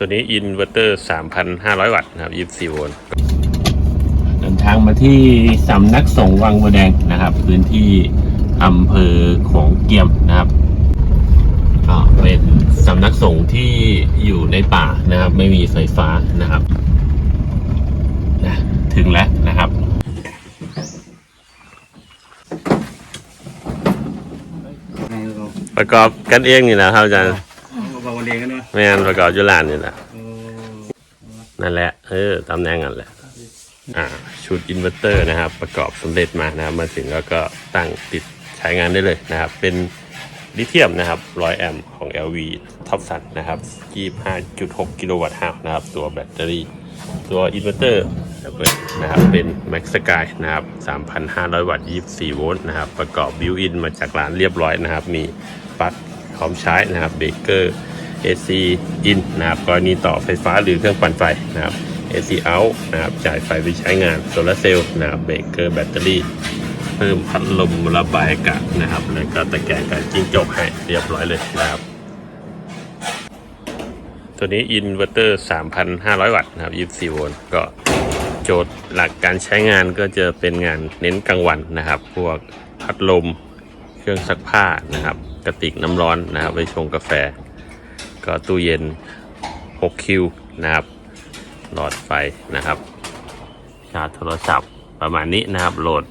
ตัวนี้อินเวอร์เตอร์ 3,500 วัตต์นะครับ24โวลต์เดินทางมาที่สำนักสงฆ์วังบัวแดงนะครับ พื้นที่อำเภอโของเกียมนะครับก็เป็นสำนักสงฆ์ที่อยู่ในป่านะครับ ไม่มีไฟฟ้านะครับนะถึงแล้วนะครับประกอบกันเองนี่นะครับอาจารย์ บางวันเองกันเนาะไม่งั้นประกอบอยุลานนี่แหละนั่นแหละเออตำแหน่งนั่นแหละอ่าชุดอินเวอร์เตอร์นะครับ ประกอบสำเร็จมานะครับมาถึงแล้วก็ตั้งติดใช้งานได้เลยนะครับ เป็นลิเธียมนะครับ 100 แอมป์ของ LV ท็อปสันนะครับ 25.6 กิโลวัตต์ฮาวนะครับ ตัวแบตเตอรี่ ตัวอินเวอร์เตอร์นะครับ เป็น Max Sky นะครับ 3,500 วัตต์ 24 โวลต์นะครับ ประกอบบิวอินมาจากร้านเรียบร้อยนะครับ มีปลั๊กพร้อมใช้นะครับ เบเกอร์ AC in นะครับกรณีต่อไฟฟ้าหรือเครื่องปั่นไฟนะครับ AC out นะครับจ่ายไฟไปใช้งานโซลาเซลล์นะครับเบเกอร์แบตเตอรี่ เพิ่มพัดลมระบายอากาศนะครับ แล้วก็ตะแกรงการจิ้งจกให้เรียบร้อยเลยนะครับ ตัวนี้อินเวอร์เตอร์ 3,500 วัตต์นะครับ24โวลต์ก็โจทย์หลักการใช้งานก็จะเป็นงานเน้นกลางวันนะครับ พวกพัดลมเครื่องซักผ้านะครับ กระติกน้ำร้อนนะครับไว้ชงกาแฟ ก็ตู้เย็น 6 คิวนะครับ หลอดไฟนะครับ ชาร์จโทรศัพท์ประมาณนี้นะครับ โหลด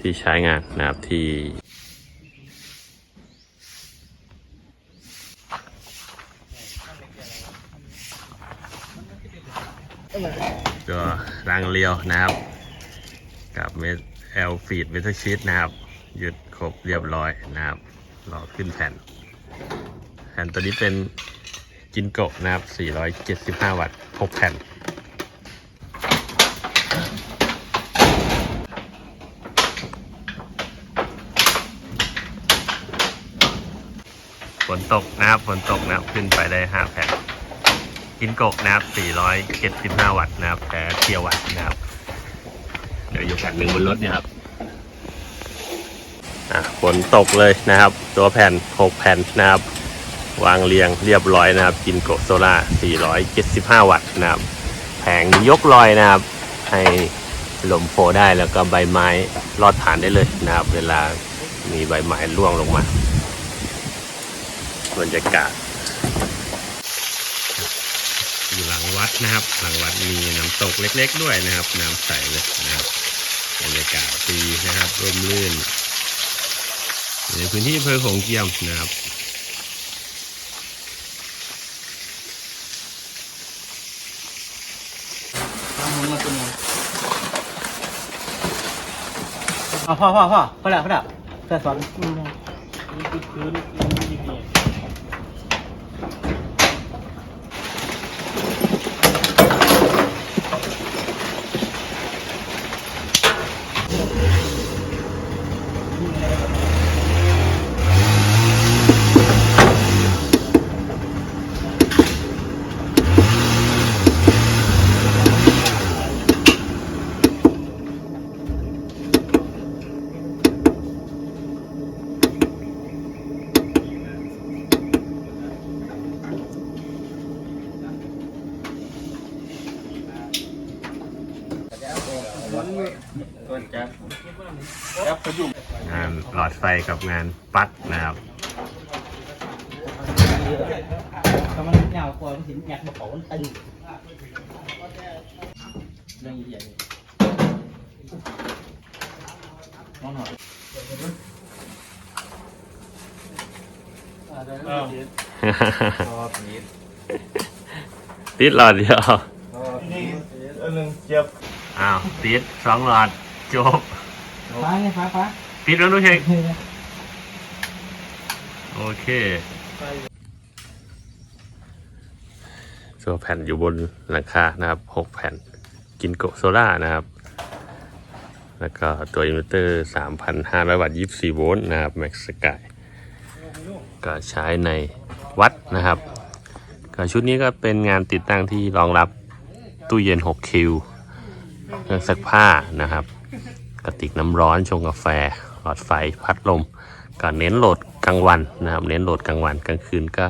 ที่ใช้งานนะครับที่ก็รางเรียวนะครับ กับเมทแอลฟีดเมทัลชีตนะครับ หยุดครบเรียบร้อยนะครับรอขึ้นแผ่น แผ่นตัวนี้เป็นจินโกะนะครับ 475 วัตต์ 6 แผ่น ฝนตกนะครับ ฝนตกนะครับ ขึ้นไปได้ 5 แผ่นกินโกะนะครับ 475 วัตต์นะครับ แต่เทียวัตต์นะครับ เดี๋ยวอยู่แผ่นหนึ่งบนรถเนี่ยครับอะฝนตกเลยนะครับ ตัวแผ่น 6 แผ่นนะครับ วางเรียงเรียบร้อยนะครับกินโกโซล่า 475 วัตต์นะครับ แผงยกลอยนะครับ ให้ลมโฟได้แล้วก็ใบไม้รอดผ่านได้เลยนะครับ เวลามีใบไม้ร่วงลงมาบรรยากาศอยู่หลังวัดนะครับ หลังวัดมีน้ำตกเล็กๆด้วยนะครับ น้ำใสเลยนะครับบรรยากาศดีนะครับร่มรื่นในพื้นที่อำเภอโขงเจียมนะครับ เอาพ่อพ่อพ่อพ่อแล้วพ่อแล้วแต่สอน งานหลอดไฟกับงานปลั๊กนะครับกำลังเหงากว่ามันสินแงกมาเขามันตึงเรื่องใหญ่น้องหน่อยอ้ติดหลอดเดียวอันนึงเจ็บอ้าวติดสองหลอดจบ ฟ้าไงฟ้าฟ้าปิดแล้วนุ้ยเชงโอเคตัวแผ่นอยู่บนหลังคานะครับหกแผ่นกินโกะโซล่านะครับ แล้วก็ตัวอินเวอร์เตอร์3,500วัตต์24โวลต์นะครับ Max Sky ก็ใช้ในวัดนะครับก็ชุดนี้ก็เป็นงานติดตั้งที่รองรับตู้เย็น 6 คิว เครื่องซักผ้านะครับ กระติกน้ำร้อนชงกาแฟ หลอดไฟพัดลมก็เน้นโหลดกลางวันนะครับเน้นโหลดกลางวันกลางคืนก็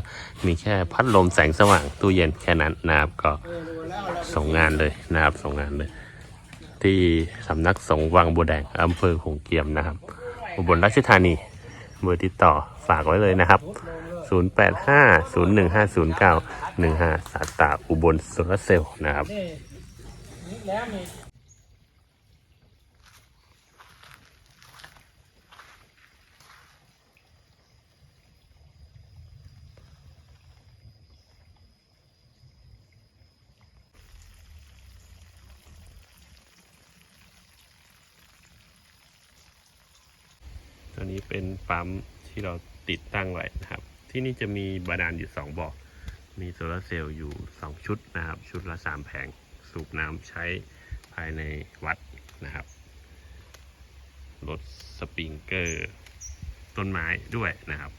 มีแค่พัดลมแสงสว่างตู้เย็นแค่นั้นนะครับก็ส่งงานเลยนะครับส่งงานเลย ที่สำนักสงฆ์วังบัวแดงอำเภอหงเกียมนะครับอุบลราชธานีเบอร์ติดต่อฝากไว้เลยนะครับ 0850150915 สาตาอุบลโซลาร์เซลล์นะครับ นี่นี่แล้วมี ตัวนี้เป็นปั๊มที่เราติดตั้งไว้นะครับ ที่นี่จะมีบาดาลอยู่ 2บ่อมีโซลาร์เซลล์อยู่ 2 ชุดนะครับ ชุดละ 3 แผงสูบน้ำใช้ภายในวัดนะครับรถสปริงเกอร์ ต้นไม้ด้วยนะครับ